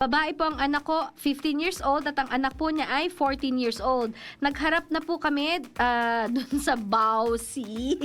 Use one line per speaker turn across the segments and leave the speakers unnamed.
Babae po ang anak ko, 15 years old at ang anak po niya ay 14 years old. Nagharap na po kami ah, dun sa Bausi.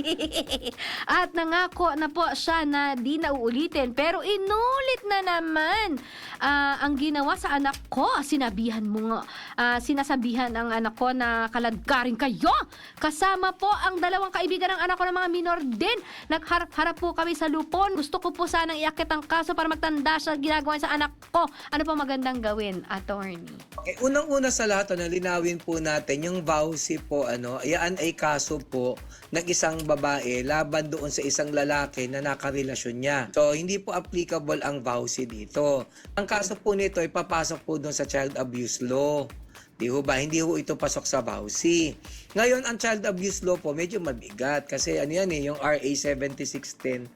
at nangako na po siya na di na uulitin. Pero inulit na naman ah, ang ginawa sa anak ko. Sinabihan mo nga, ah, sinasabihan ang anak ko na kaladkarin kayo. Kasama po ang dalawang kaibigan ng anak ko ng mga minor din. Nagharap-harap po kami sa lupon. Gusto ko po sanang iakit ang kaso para magtanda siya ginagawa sa anak ko. Ano po magandang gawin, attorney?
Okay, unang-una sa lahat, ano, linawin po natin, yung vowsy po, ano, yan ay kaso po ng isang babae laban doon sa isang lalaki na nakarelasyon niya. So, hindi po applicable ang vowsy dito. Ang kaso po nito ay papasok po doon sa child abuse law. Di ho ba? Hindi ho ito pasok sa vowsy. Ngayon, ang child abuse law po, medyo mabigat. Kasi ano yan eh, yung RA 7610,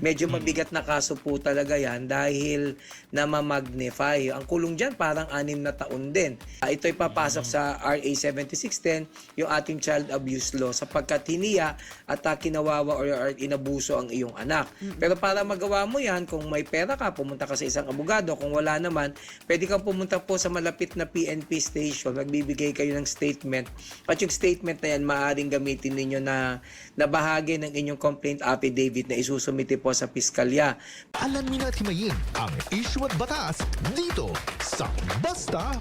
medyo mabigat na kaso po talaga yan dahil na ma-magnify. Ang kulong dyan parang anim na taon din. Ah, ito ay papasok sa RA 7610, yung ating child abuse law, sapagkat hiniya at uh, kinawawa or, or inabuso ang iyong anak. Pero para magawa mo yan, kung may pera ka, pumunta ka sa isang abogado. Kung wala naman, pwede kang pumunta po sa malapit na PNP station. Magbibigay kayo ng statement. At yung statement na yan, maaaring gamitin ninyo na, na bahagi ng inyong complaint affidavit na isusumite po sa piskalya.
Alamin at himayin ang issue at batas dito sa Basta!